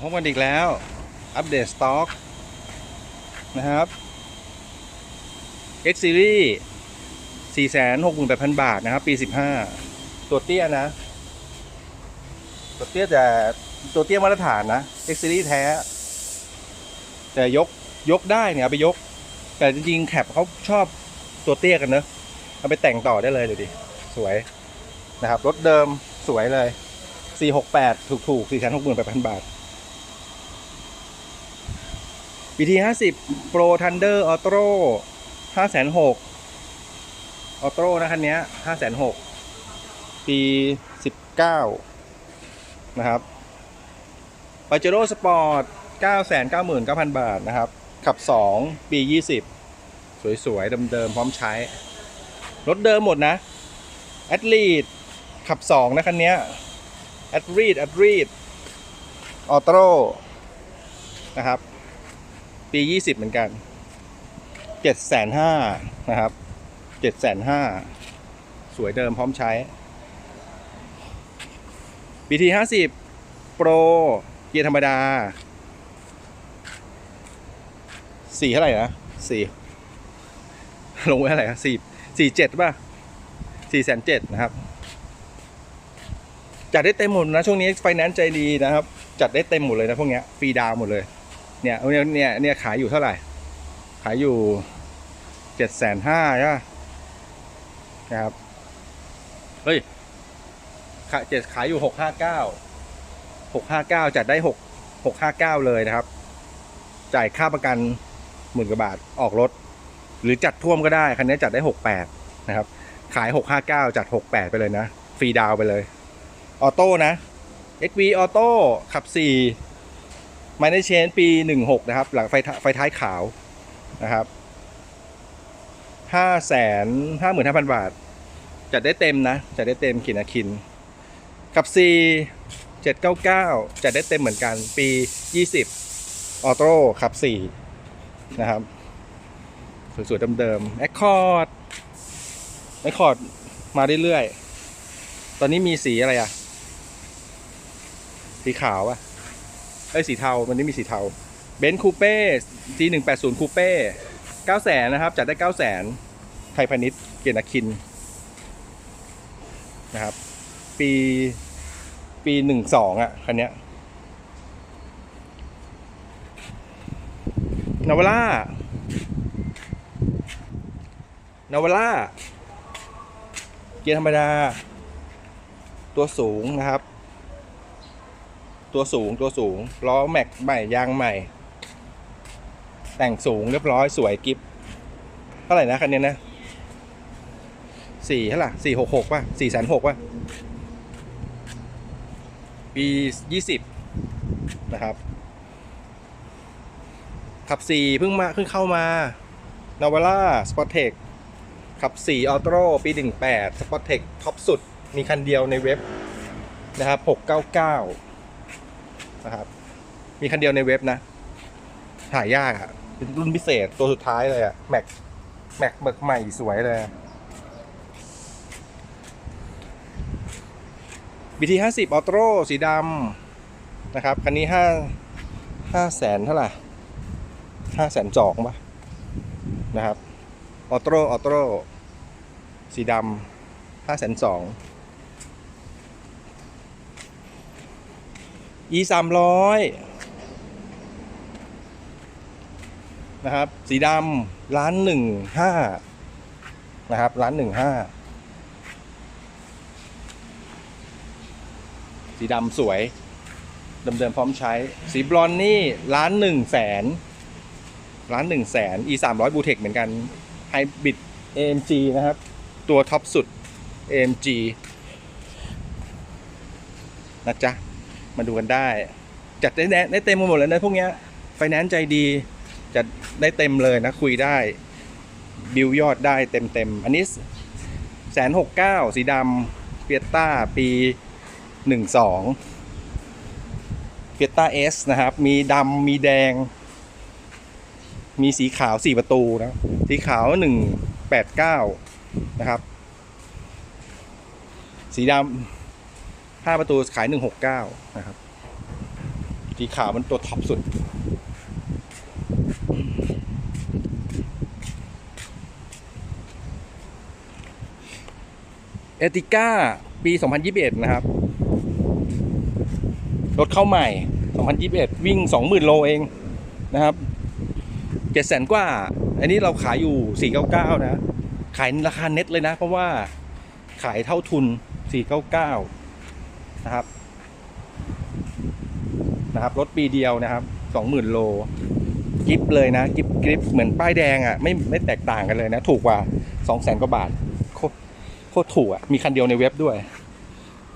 พบกันอีกแล้ว อัปเดตสต็อก นะครับ X Series 468,000 บาทนะครับ ปี 15 ตัวเตี้ยนะ ตัวเตี้ยแต่ตัวเตี้ยมาตรฐานนะ X Series แท้ แต่ยกยกได้เนี่ยไปยก แต่จริงๆแคปเขาชอบตัวเตี้ยกันเนอะเอาไปแต่งต่อได้เลยดูดิ สวยนะครับ รถเดิมสวยเลย 468 ถูกๆ468,000 บาท BT 50 Pro Thunder Auto 5,600 Auto นะคันนี้ย5,600ปี 19 นะครับ Pajero Sport 999,000 บาทนะครับ ขับ 2 ปี 20 สวยๆ เดิมๆ พร้อมใช้ รถเดิมหมดนะ a t l e t ขับ 2 นะคันนี้ a t l e t a t l e t Auto นะครับ ปี 20 เหมือนกัน 7 5 0 0 0นะครับ 7 5 0 0 0สวยเดิมพร้อมใช้ BT 50 Pro เกียร์ธรรมดา สี่เท่าไหร่นะสี่ลงไว้เท่าไหร่นะสี่สี่เจ็ดป่ะสี่แสนเจ็ดนะครับ จัดได้เต็มหมดนะ ช่วงนี้ไฟแนนซ์ใจดีนะครับ จัดได้เต็มหมดเลยนะพวกเนี้ยฟรีดาวหมดเลย เนี่ยเนี่ยเนี่ยเนี่ยขายอยู่เท่าไหร่ ขายอยู่เจ็ดแสนห้าใช่ปะนะครับ เฮ้ยขายเจ็ดขายอยู่หกห้าเก้าหกห้าเก้าจัดได้หกหกห้าเก้าเลยนะครับ จ่ายค่าประกันหมื่นกว่าบาทออกรถ หรือจัดท่วมก็ได้ คันนี้จัดได้หกแปดนะครับ ขายหกห้าเก้าจัดหกแปดไปเลยนะ ฟรีดาวไปเลย ออโต้นะ XV ออโต้ขับสี่ ไมเนเชนปีหนึ่งหกนะครับ หลังไฟท้าไฟท้ายขาวนะครับห้าแสนบาท จัดได้เต็มนะ จัดได้เต็มขินอาคินขับสี่เจ็ดเก้าเก้าจัดได้เต็มเหมือนกันปียี่สิบออโต้ขับสี่นะครับ สวยๆเดิมๆแอคคอร์ดแอคคอร์ดมาเรื่อยๆ ตอนนี้มีสีอะไรอะสีขาวอะ เอ้ยสีเทาวันนี้มีสีเทาเบนซ์คูเป้ซีหนึ่งแปดศูนย์คูเป้เก้าแสนนะครับจัดได้เก้าแสนไทยพาณิชย์เกียรตินาคินนะครับ ปีปีหนึ่งสองอะคันเนี้ยนาวาร่านาวาร่า เกียร์ธรรมดา ตัวสูงนะครับ ตัวสูงตัวสูง ล้อแม็กใหม่ยางใหม่ แต่งสูงเรียบร้อยสวยกิฟเท่าไหร่นะคันนี้นะสี่เท่าไหร่สี่หกหกป่ะสี่แสนหกป่ะ ปียี่สิบนะครับ ขับสี่เพิ่งมาเพิ่งเข้ามานาวาร่าสปอร์ตเทคขับสี่ออโต้ปีหนึ่งแปดสปอร์ตเทคท็อปสุด มีคันเดียวในเว็บนะครับหกเก้าเก้า นะครับ มีคันเดียวในเว็บนะ หายากอะเป็นรุ่นพิเศษตัวสุดท้ายเลยอะแม็กแม็กเบิกใหม่สวยเลย BT ห้าสิบออโต้สีดำนะครับ คันนี้ห้าห้าแสนเท่าไหร่ห้าแสนจองปะนะครับ ออโต้ออโต้สีดำห้าแสนสอง E สามร้อยนะครับ สีดำล้านหนึ่งห้านะครับล้านหนึ่งห้าสีดำสวยเดิมๆพร้อมใช้ สีบลอนนี่ล้านหนึ่งแสนล้านหนึ่งแสน e สามร้อยบูเทคเหมือนกันไฮบริด AMG นะครับ ตัวท็อปสุด AMG นะจ๊ะ มาดูกันได้ จัดได้ได้เต็มหมดเลยนะพวกเนี้ยไฟแนนซ์ใจดีจัดได้เต็มเลยนะคุยได้ บิวยอดได้เต็มเต็มๆอันนี้แสนหกเก้าสีดำเฟียต้าปีหนึ่งสองเฟียต้าเอสนะครับ มีดำมีแดง มีสีขาวสี่ประตูนะ สีขาวหนึ่งแปดเก้านะครับ สีดำ ห้าประตูขายหนึ่งหกเก้านะครับสีขาวมันตัวท็อปสุด เอติก้าปี 2021 นะครับ รถเข้าใหม่ 2021 วิ่ง 20,000 โลเองนะครับ 700,000 กว่า อันนี้เราขายอยู่ 499 นะ ขายราคาเน็ตเลยนะ เพราะว่าขายเท่าทุน 499 นะครับ นะครับ รถปีเดียวนะครับ20,000โลกิฟเลยนะกิฟกิฟเหมือนป้ายแดงอะ่ะไม่ไม่แตกต่างกันเลยนะ ถูกกว่า200,000กว่าบาทโคตรโคตรถูกอะ่ะมีคันเดียวในเว็บด้วย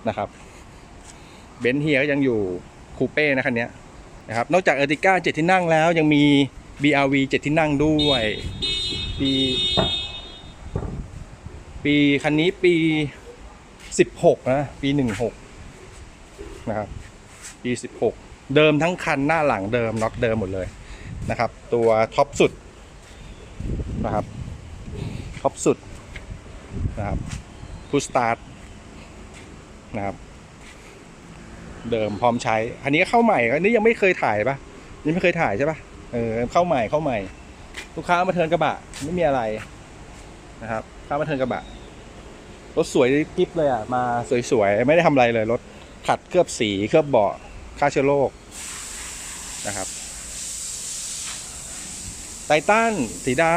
นะครับเบนซ์เฮียก็ยังอยู่คูเป้นะคันนี้นะครับ นอกจากเอติก้าเจ็ดที่นั่งแล้วยังมี BRV เจ็ดที่นั่งด้วยปีปีคันนี้ปี 16 นะ ปี 16 นะครับปี 16 เดิมทั้งคันหน้าหลังเดิมน็อตเดิมหมดเลยนะครับ ตัวท็อปสุดนะครับท็อปสุดนะครับพุสตาร์ทนะครับเดิมพร้อมใช้ อันนี้ก็เข้าใหม่อันนี้ยังไม่เคยถ่ายปะยังไม่เคยถ่ายใช่ปะเออเข้าใหม่เข้าใหม่ ลูกค้ามาเทินกระบะไม่มีอะไรนะครับลูกค้ามาเทินกระบะรถสวยกิ๊บเลยอะมาสวยๆไม่ได้ทำอะไรเลยรถ ขัดเคลือบสีเคลือบเบาะฆ่าเชื้อโรคนะครับไททันสีดำ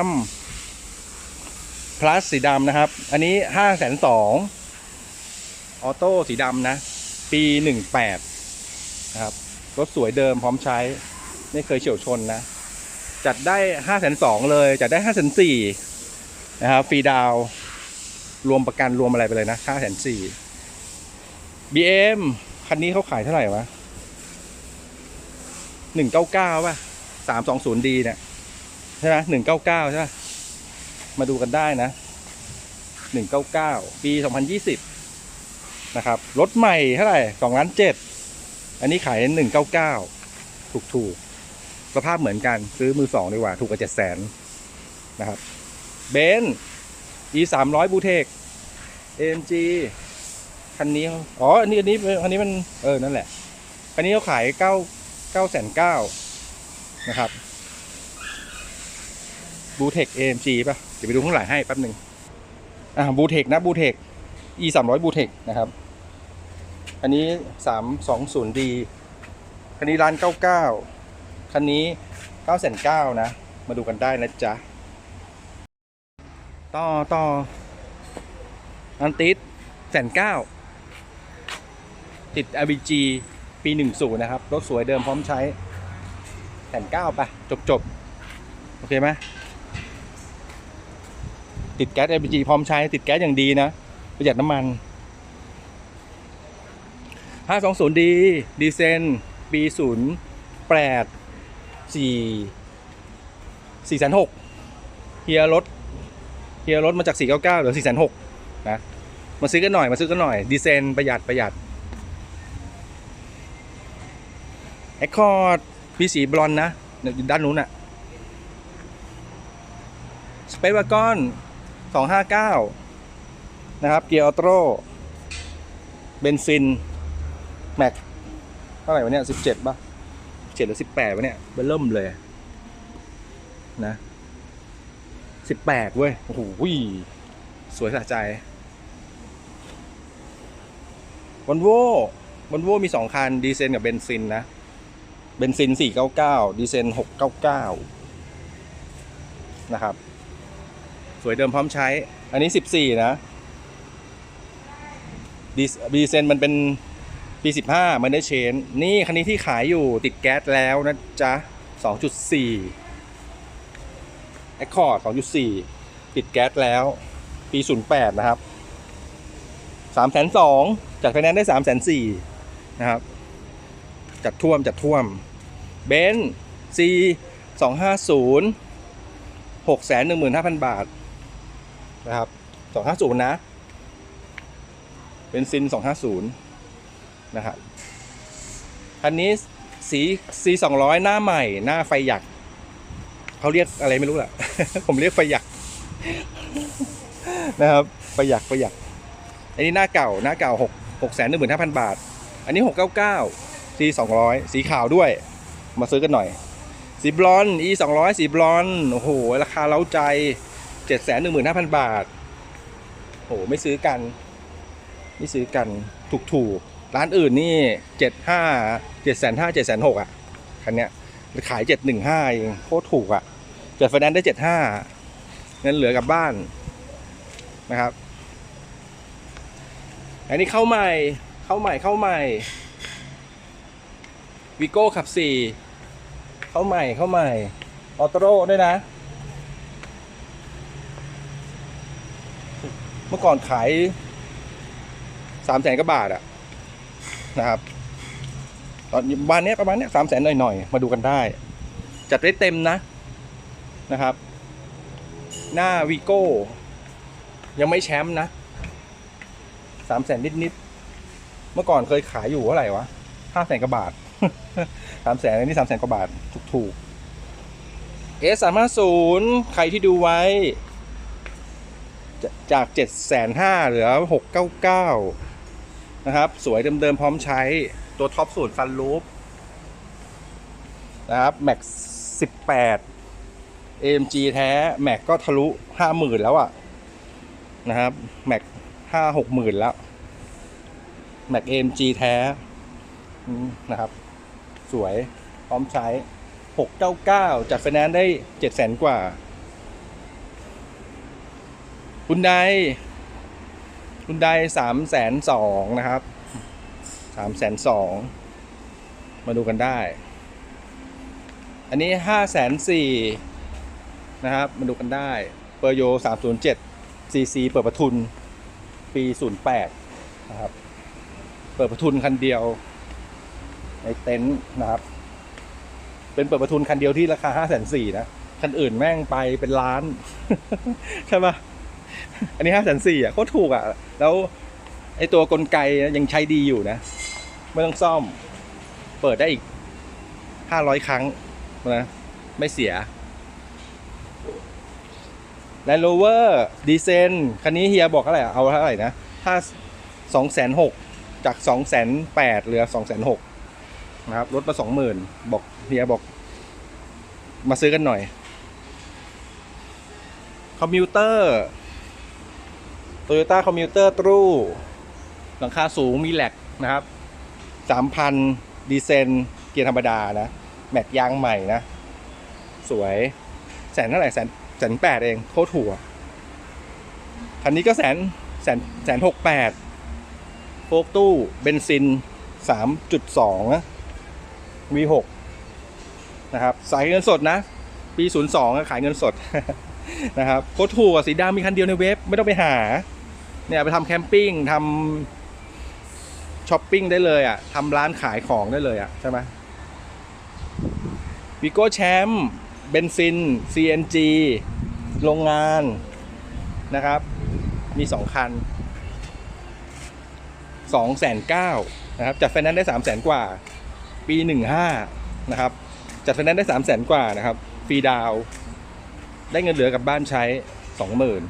plus สีดำนะครับ อันนี้ห้าแสนสองออโต้สีดำนะ ปีหนึ่งแปดนะครับ รถสวยเดิมพร้อมใช้ ไม่เคยเฉียวชนนะ จัดได้ห้าแสนสองเลย จัดได้ห้าแสนสี่นะครับ ฟรีดาว รวมประกันรวมอะไรไปเลยนะห้าแสนสี่ BM คันนี้เขาขายเท่าไหร่วะหนึ่งเก้าเก้าป่ะสามสองศูนย์ดีเนี่ยใช่ไหมหนึ่งเก้าเก้าใช่ป่ะมาดูกันได้นะหนึ่งเก้าเก้าปีสองพันยี่สิบนะครับ รถใหม่เท่าไหร่สองล้านเจ็ดอันนี้ขายหนึ่งเก้าเก้าถูกถูกสภาพเหมือนกัน ซื้อมือสองดีกว่า ถูกกว่าเจ็ดแสนนะครับเบนซ์ e สามร้อยบูเทค AMG คันนี้เขาอ๋ออันนี้อันนี้อันนี้มันเออนั่นแหละอันนี้เขาขายเก้าเก้าแสนเก้านะครับบูเทค AMG ป่ะเดี๋ยวไปดูข้างหลังให้แป๊บหนึ่งอ่าบูเทคนะบูเทค e สามร้อยบูเทคนะครับอันนี้สามสองศูนย์ดีคันนี้ร้านเก้าเก้าคันนี้เก้าแสนเก้านะ มาดูกันได้นะจ๊ะ ต่อต่ออันติดแสนเก้า ติด RBG ปีหนึ่งศูนย์นะครับ รถสวยเดิมพร้อมใช้แสนเก้าไปจบจบโอเคไหมติดแก๊ส LPG พร้อมใช้ ติดแก๊สอย่างดีนะ ประหยัดน้ำมัน 520D ดีเซนปี0 8 4 4 6 0เฮียรถเฮียรถมาจาก 499เหลือ4 6 0 0นะ มาซื้อกันหน่อย มาซื้อกันหน่อย ดีเซนประหยัดประหยัด แอคคอร์ดมีสีบลอนนะด้านนู้นอะสเปซวากอน259 นะครับ เกียร์ออโต้เบนซิน แม็ก เท่าไหร่วะเนี่ยสิบเจ็ดป่ะเจ็ดหรือสิบแปดวะเนี่ยเบเริ่มเลย นะสิบแปดเว้ย โอ้โหสวยสะใจวอลโว่วอลโว่มีสองคัน ดีเซนกับเบนซินนะ เบนซินสี่เก้าเก้าดีเซนหกเก้าเก้านะครับ สวยเดิมพร้อมใช้ อันนี้สิบสี่นะดีเซนมันเป็นปี 15 มันได้เชน นี่คันนี้ที่ขายอยู่ติดแก๊สแล้วนะจ๊ะ 2.4 Accord 2.4 ติดแก๊สแล้ว ปี 08 นะครับ302จัดไฟแนนซ์ได้304นะครับ จัดท่วมจัดท่วม เบนซ์ C 250 615,000 บาท นะครับ 250 นะ เป็นซิน 250 นะครับคันนี้สีสีสองร้อยหน้าใหม่ หน้าไฟหยัก เขาเรียกอะไรไม่รู้แหละ ผมเรียกไฟหยัก นะครับ ไฟหยัก ไฟหยัก อันนี้หน้าเก่า หน้าเก่าหกหกแสนหนึ่งหมื่นห้าพันบาท อันนี้หกเก้าเก้า C 200 สีขาวด้วย มาซื้อกันหน่อย สีบลอนด์ E 200สีบลอนโอ้โห ราคาเล้าใจ715,000บาทโอ้โหไม่ซื้อกัน ไม่ซื้อกันถูกถูกร้านอื่นนี่75 7,500 7,600อะคันเนี้ยขาย715เองโคตรถูกอะเกิดไฟแนนซ์ได้75เงินเหลือกลับบ้านนะครับ อันนี้เข้าใหม่ เข้าใหม่ เข้าใหม่ วิโก้ขับสี่ เขาใหม่เข้าใหม่ ออโต้ด้วยนะ เมื่อก่อนขายสามแสนกว่าบาทอะนะครับ ตอนวันนี้ประมาณเนี้ยสามแสนหน่อยๆ มาดูกันได้ จัดได้เต็มนะนะครับ หน้าวีโก้ ยังไม่แชมป์นะสามแสนนิดๆ เมื่อก่อนเคยขายอยู่เท่าไหร่วะห้าแสนกว่าบาทสามแสนนนี้สามแสนกว่าบาท ถูกๆเอสสามห้าศูนย์ใครที่ดูไว้ จากเจ็ดแสนห้าเหลือหกเก้าเก้านะครับ สวยเดิมๆพร้อมใช้ตัวท็อปสูตรฟันลูปนะครับ แม็กสิบแปด AMG แท้ แม็กก็ทะลุห้าหมื่นแล้วอะ่ะ นะครับ แม็กห้าหกหมื่นแล้ว แม็ก AMG แท้นะครับ สวยพร้อมใช้ 699 จัดไฟแนนซ์ได้700,000กว่า คุณไดคุณไดสามแสนสองนะครับสามแสนสองมาดูกันได้ อันนี้ห้าแสนสี่นะครับ มาดูกันได้เปอร์โยสามศูนย์เจ็ดซีซีเปิดประทุนปีศูนย์แปดนะครับ เปิดประทุนคันเดียว ในเต็นท์นะครับ เป็นเปิดประทุนคันเดียวที่ราคาห้าแสนสี่นะ คันอื่นแม่งไปเป็นล้าน ใช่ปะอันนี้ห้าแสนสี่อะโคตรถูกอะ แล้วไอตัวกลไกยังใช้ดีอยู่นะ ไม่ต้องซ่อม เปิดได้อีกห้าร้อยครั้งนะ ไม่เสีย Land Rover ดีเซนคันนี้เฮียบอกเท่าไหร่ะเอาเท่าไหร่นะถ้าสองแสนหกจากสองแสนแปดเหลือสองแสนหกนะครับลดมาสองหมื่นบอก เฮียบอก มาซื้อกันหน่อย คอมพิวเตอร์โตโยต้าคอมพิวเตอร์ตรูหลังคาสูงมีแหลกนะครับสามพันดีเซนเกียร์ธรรมดานะ แม็กยางใหม่นะ สวยแสนเท่าไหร่แสนแสนแปดเองโคตรถูกอะคันนี้ก็แสนแสนแสนหกแปดโฟกตู้เบนซินสามจุดสองนะ V6 นะครับสายเงินสดนะ ปี 02ขายเงินสดนะครับโคตรถูกสีดำมีคันเดียวในเว็บไม่ต้องไปหา เนี่ยไปทำแคมปิ้งทำช้อปปิ้งได้เลยอะทำร้านขายของได้เลยอะใช่ไหมวิโก้แชมป์เบนซิน CNG โรงงานนะครับ มี 2 คัน 2 9 0 0 0นะครับจัดไฟแนนซ์ได้ 3 0 0 0 0 0 กว่า ปี 15 นะครับ จัดไฟแนนซ์ได้3 0 0 0 0 0กว่านะครับ ฟรีดาว ได้เงินเหลือกับบ้านใช้20,000น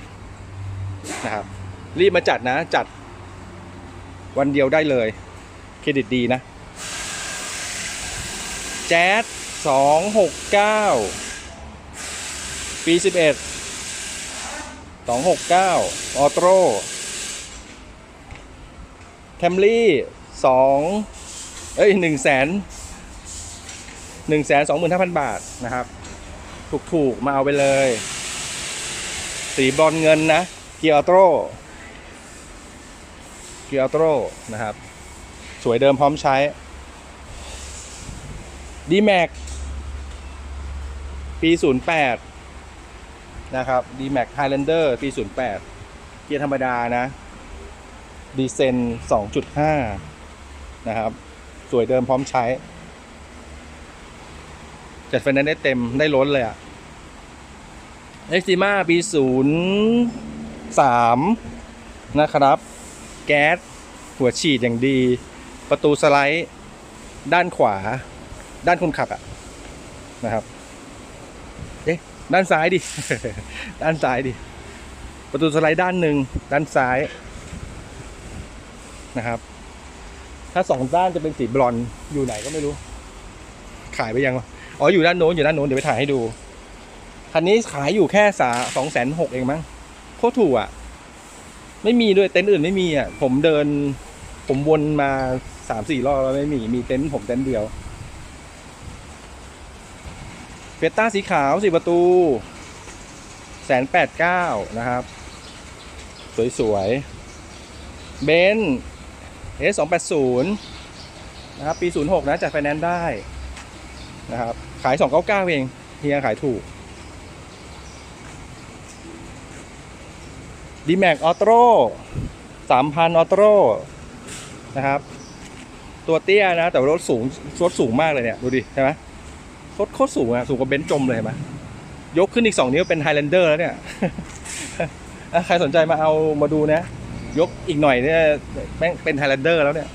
นะครับ รีบมาจัดนะ จัดวันเดียวได้เลย เครดิตดีนะ แจ๊ดส269ปี11 269องหกเก้าออโต้แคมรี่2เอ้ยหนึ่งแสน สองหมื่นห้าพันบาทนะครับถูกถูกๆ มาเอาไปเลย สีบอลเงินนะ เกียร์ออโต้เกียร์ออโต้นะครับ สวยเดิมพร้อมใช้ d m a x ปี 08 นะครับ d m a x Highlander ปี 08 เกียร์ธรรมดานะดีเซน2.5 นะครับ สวยเดิมพร้อมใช้ จัดไฟแนนซ์ได้เต็มได้ล้นเลยอะเอ็กซิมาปีศูนย์สามนะครับ แก๊สหัวฉีดอย่างดี ประตูสไลด์ ด้านขวา ด้านคนขับอะนะครับ เอ๊ะ ด้านซ้ายดิ ด้านซ้ายดิ ประตูสไลด์ด้านหนึ่งด้านซ้ายนะครับ ถ้าสองด้านจะเป็นสีบลอนอยู่ไหนก็ไม่รู้ ขายไปยังวะ อ๋ออยู่ด้านโน้นอยู่ด้านโน้นเดี๋ยวไปถ่ายให้ดูคันนี้ขายอยู่แค่สาสองแสนหกเองมั้งโคตรถูกอะ ไม่มีด้วยเต็นท์อื่นไม่มีอะ ผมเดิน ผมวนมาสามสี่รอบแล้วไม่มี มีเต็นท์ผมเต็นท์เดียวเฟต้าสีขาวสี่ประตูแสนแปดเก้านะครับ สวยๆเบนซ์เอสสองแปดศูนย์นะครับ ปีศูนย์หกนะจัดไฟแนนซ์ได้นะครับายสองเก้าเก้าเองเฮียขายถูก d m a x a u t o 3,000ออโต้นะครับ ตัวเตี้ยนะ แต่รถสูงรถสูงมากเลยเนี่ย ดูดิ ใช่ไหมรถโคตรสูงอะสูงกว่าเบนซ์จมเลยไหมยกขึ้นอีก2นิ้วเป็น Highlander แล้วเนี่ย ใครสนใจมาเอามาดูนะ ยกอีกหน่อยเนี่ยแม่งเป็น Highlander แล้วเนี่ย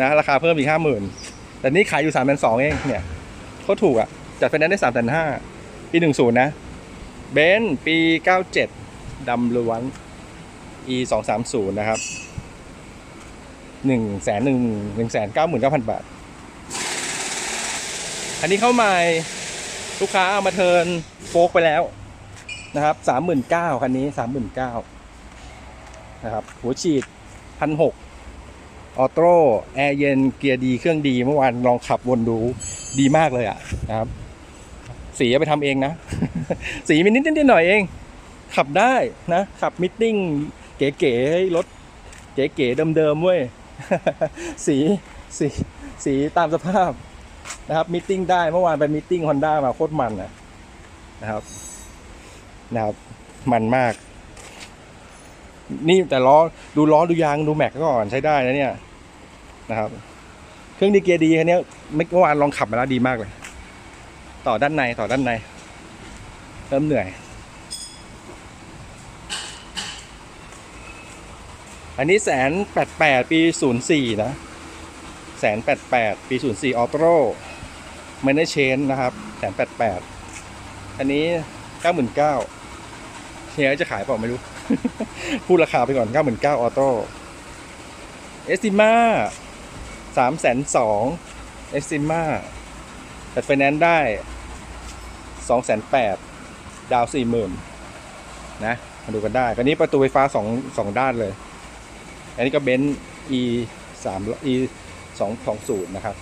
นะ ราคาเพิ่มอีกห้าหมื่น แต่นี่ขายอยู่สามแสนสองเองเนี่ยเขาถูกอะ่ะจัดไฟแนนซ์ได้สามแสนห้าปีหนึ่งศูนย์นะเบนปีเก้าเจ็ดดำล้วน e สองสามศูนย์นะครับหนึ่งแสนหนึ่งหนึ่งแสนเก้าหมื่นเก้าพันบาท อันนี้เข้ามาลูกค้าเอามาเทินโฟกไปแล้วนะครับสามหมื่นเก้าคันนี้สามหมื่นเก้านะครับหัวฉีดพันหก ออโต้แอร์เย็นเกียร์ดีเครื่องดีเมื่อวานลองขับวนดูดีมากเลยอะนะครับ สีไปทำเองนะ สีมีนิดนิดหน่อยเอง ขับได้นะ ขับมิทติ้งเก๋ๆให้รถเก๋ๆเดิมๆเว้ยสีสีสีตามสภาพนะครับมิทติ้งได้เมื่อวานไปมิทติ้งฮอนด้ามาโคตรมันนะนะครับนะครับ มันมาก นี่แต่ล้อดูล้อดูยางดูแม็กก่อนใช้ได้นะเนี่ยนะครับ เครื่องดีเกียร์ดีคันนี้เมื่อวานลองขับมาแล้วดีมากเลย ต่อด้านในต่อด้านใน เริ่มเหนื่อย อันนี้แสนแปดแปดปีศูนย์สี่นะแสนแปดแปดปีศูนย์สี่ออโต้ไม่ได้เชนนะครับแสนแปดแปดอันนี้เก้าหมื่นเก้าเฮียจะขายเปล่าไม่รู้ พูดราคาไปก่อนเก้าหมื่นเก้าออโต้เอสติมาสามแสนสองเอสติมาแต่ไฟแนนซ์ได้สองแสนแปดดาวสี่หมื่นนะ มาดูกันได้คันนี้ประตูไฟฟ้าสองสองด้านเลย อันนี้ก็เบนซ์ e สาม e สองสองศูนย์นะครับ